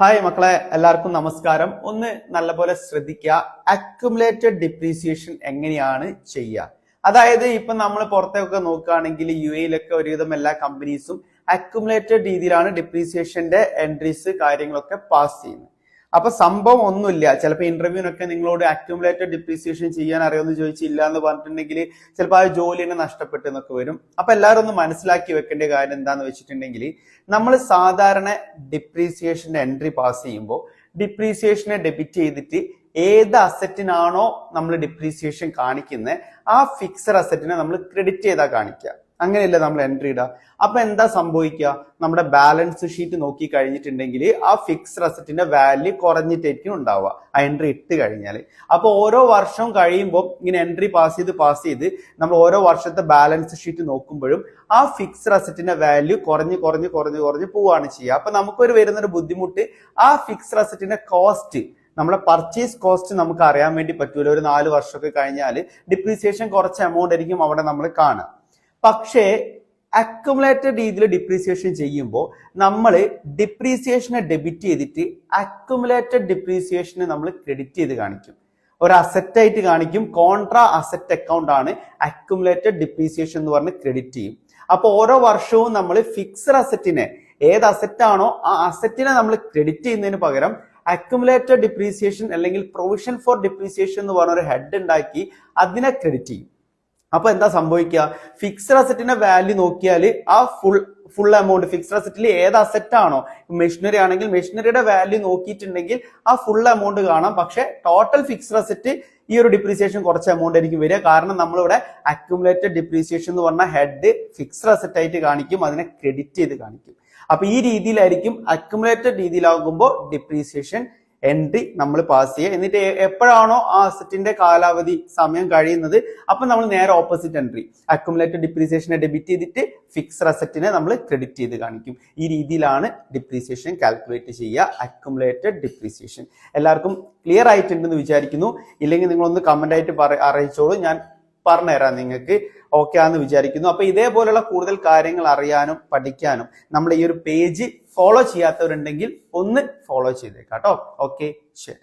Hi മക്കളെ എല്ലാവർക്കും നമസ്കാരം. ഒന്ന് നല്ലപോലെ ശ്രദ്ധിക്കുക. അക്യുമുലേറ്റഡ് ഡിപ്രീസിയേഷൻ എങ്ങനെയാണ് ചെയ്യുക? അതായത് ഇപ്പൊ നമ്മൾ പുറത്തേക്കൊക്കെ നോക്കുകയാണെങ്കിൽ യു എയിലൊക്കെ ഒരുവിധം എല്ലാ കമ്പനീസും അക്യുമുലേറ്റഡ് രീതിയിലാണ് ഡിപ്രീസിയേഷന്റെ എൻട്രീസ് കാര്യങ്ങളൊക്കെ പാസ് ചെയ്യുന്നത്. അപ്പൊ സംഭവം ഒന്നുമില്ല. ചിലപ്പോൾ ഇന്റർവ്യൂവിനൊക്കെ നിങ്ങളോട് അക്യുമുലേറ്റഡ് ഡിപ്രീസിയേഷൻ ചെയ്യാൻ അറിയാമെന്ന് ചോദിച്ചില്ല എന്ന് പറഞ്ഞിട്ടുണ്ടെങ്കിൽ ചിലപ്പോൾ ആ ജോലി തന്നെ നഷ്ടപ്പെട്ടു എന്നൊക്കെ വരും. അപ്പൊ എല്ലാവരും ഒന്ന് മനസ്സിലാക്കി വെക്കേണ്ട കാര്യം എന്താന്ന് വെച്ചിട്ടുണ്ടെങ്കിൽ നമ്മൾ സാധാരണ ഡിപ്രീസിയേഷന്റെ എൻട്രി പാസ് ചെയ്യുമ്പോൾ ഡിപ്രീസിയേഷനെ ഡെബിറ്റ് ചെയ്തിട്ട് ഏത് അസറ്റിനാണോ നമ്മൾ ഡിപ്രീസിയേഷൻ കാണിക്കുന്നത് ആ ഫിക്സഡ് അസറ്റിനെ നമ്മൾ ക്രെഡിറ്റ് ചെയ്താൽ കാണിക്കുക അങ്ങനെയല്ലേ നമ്മൾ എൻട്രി ഇടുക? അപ്പൊ എന്താ സംഭവിക്കുക? നമ്മുടെ ബാലൻസ് ഷീറ്റ് നോക്കി കഴിഞ്ഞിട്ടുണ്ടെങ്കിൽ ആ ഫിക്സ്ഡ് അസറ്റിന്റെ വാല്യൂ കുറഞ്ഞിട്ടായിരിക്കും ഉണ്ടാവുക. ആ എൻട്രി ഇട്ട് കഴിഞ്ഞാൽ. അപ്പൊ ഓരോ വർഷവും കഴിയുമ്പോൾ ഇങ്ങനെ എൻട്രി പാസ് ചെയ്ത് പാസ് ചെയ്ത് നമ്മൾ ഓരോ വർഷത്തെ ബാലൻസ് ഷീറ്റ് നോക്കുമ്പോഴും ആ ഫിക്സ്ഡ് അസറ്റിന്റെ വാല്യൂ കുറഞ്ഞ് കുറഞ്ഞ് കുറഞ്ഞ് കുറഞ്ഞ് പോവുകയാണ് ചെയ്യുക. അപ്പൊ നമുക്കൊരു വരുന്നൊരു ബുദ്ധിമുട്ട് ആ ഫിക്സ്ഡ് അസറ്റിന്റെ കോസ്റ്റ് നമ്മുടെ പർച്ചേസ് കോസ്റ്റ് നമുക്ക് അറിയാൻ വേണ്ടി പറ്റൂല. ഒരു നാല് വർഷമൊക്കെ കഴിഞ്ഞാൽ ഡിപ്രീസിയേഷൻ കുറച്ച് എമൗണ്ട് ആയിരിക്കും അവിടെ നമ്മൾ കാണുക. പക്ഷേ അക്കുമുലേറ്റഡ് രീതിയിൽ ഡിപ്രീസിയേഷൻ ചെയ്യുമ്പോൾ നമ്മൾ ഡിപ്രീസിയേഷനെ ഡെബിറ്റ് ചെയ്തിട്ട് അക്കുമുലേറ്റഡ് ഡിപ്രീസിയേഷനെ നമ്മൾ ക്രെഡിറ്റ് ചെയ്ത് കാണിക്കും. ഒരു അസറ്റ് ആയിട്ട് കാണിക്കും. കോൺട്രാ അസറ്റ് അക്കൗണ്ട് ആണ് അക്കുമുലേറ്റഡ് ഡിപ്രീസിയേഷൻ എന്ന് പറഞ്ഞ് ക്രെഡിറ്റ് ചെയ്യും. അപ്പോൾ ഓരോ വർഷവും നമ്മൾ ഫിക്സഡ് അസറ്റിനെ ഏത് അസറ്റാണോ ആ അസറ്റിനെ നമ്മൾ ക്രെഡിറ്റ് ചെയ്യുന്നതിന് പകരം അക്കുമുലേറ്റഡ് ഡിപ്രീസിയേഷൻ അല്ലെങ്കിൽ പ്രൊവിഷൻ ഫോർ ഡിപ്രീസിയേഷൻ എന്ന് പറഞ്ഞ ഒരു ഹെഡ് ഉണ്ടാക്കി അതിനെ ക്രെഡിറ്റ് ചെയ്യും. അപ്പൊ എന്താ സംഭവിക്കുക? ഫിക്സഡ് അസറ്റിന്റെ വാല്യൂ നോക്കിയാൽ ആ ഫുൾ ഫുൾ എമൗണ്ട് ഫിക്സഡ് അസറ്റിൽ ഏത് അസറ്റ് ആണോ? മെഷീനറി ആണെങ്കിൽ മെഷീനറിയുടെ വാല്യൂ നോക്കിയിട്ടുണ്ടെങ്കിൽ ആ ഫുൾ എമൗണ്ട് കാണാം. പക്ഷെ ടോട്ടൽ ഫിക്സഡ് അസറ്റ് ഈ ഒരു ഡിപ്രീസിയേഷൻ കുറച്ച് എമൗണ്ട് ആയിരിക്കും വരിക. കാരണം നമ്മളിവിടെ അക്യുമുലേറ്റഡ് ഡിപ്രീസിയേഷൻ എന്ന് പറഞ്ഞ ഹെഡ് ഫിക്സഡ് അസറ്റ് ആയിട്ട് കാണിക്കും. അതിനെ ക്രെഡിറ്റ് ചെയ്ത് കാണിക്കും. അപ്പൊ ഈ രീതിയിലായിരിക്കും അക്യുമുലേറ്റഡ് രീതിയിലാകുമ്പോൾ ഡിപ്രീസിയേഷൻ എൻട്രി നമ്മൾ പാസ് ചെയ്യുക. എന്നിട്ട് എപ്പോഴാണോ ആ അസറ്റിന്റെ കാലാവധി സമയം കഴിയുന്നത് അപ്പൊ നമ്മൾ നേരെ ഓപ്പോസിറ്റ് എൻട്രി അക്യുമുലേറ്റഡ് ഡിപ്രീസിയേഷനെ ഡെബിറ്റ് ചെയ്തിട്ട് ഫിക്സഡ് അസറ്റിനെ നമ്മൾ ക്രെഡിറ്റ് ചെയ്ത് കാണിക്കും. ഈ രീതിയിലാണ് ഡിപ്രീസിയേഷൻ കാൽക്കുലേറ്റ് ചെയ്യുക. അക്കുമുലേറ്റഡ് ഡിപ്രീസിയേഷൻ എല്ലാവർക്കും ക്ലിയർ ആയിട്ടുണ്ടെന്ന് വിചാരിക്കുന്നു. ഇല്ലെങ്കിൽ നിങ്ങളൊന്ന് കമന്റ് ആയിട്ട് പറ- അറിയിച്ചോളൂ. ഞാൻ പറഞ്ഞുതരാം നിങ്ങൾക്ക്. ഓക്കെ ആണെന്ന് വിചാരിക്കുന്നു. അപ്പൊ ഇതേപോലെയുള്ള കൂടുതൽ കാര്യങ്ങൾ അറിയാനും പഠിക്കാനും നമ്മൾ ഈ ഒരു പേജ് ഫോളോ ചെയ്യാത്തവരുണ്ടെങ്കിൽ ഒന്ന് ഫോളോ ചെയ്തേക്കാം കേട്ടോ ഓക്കെ ശരി.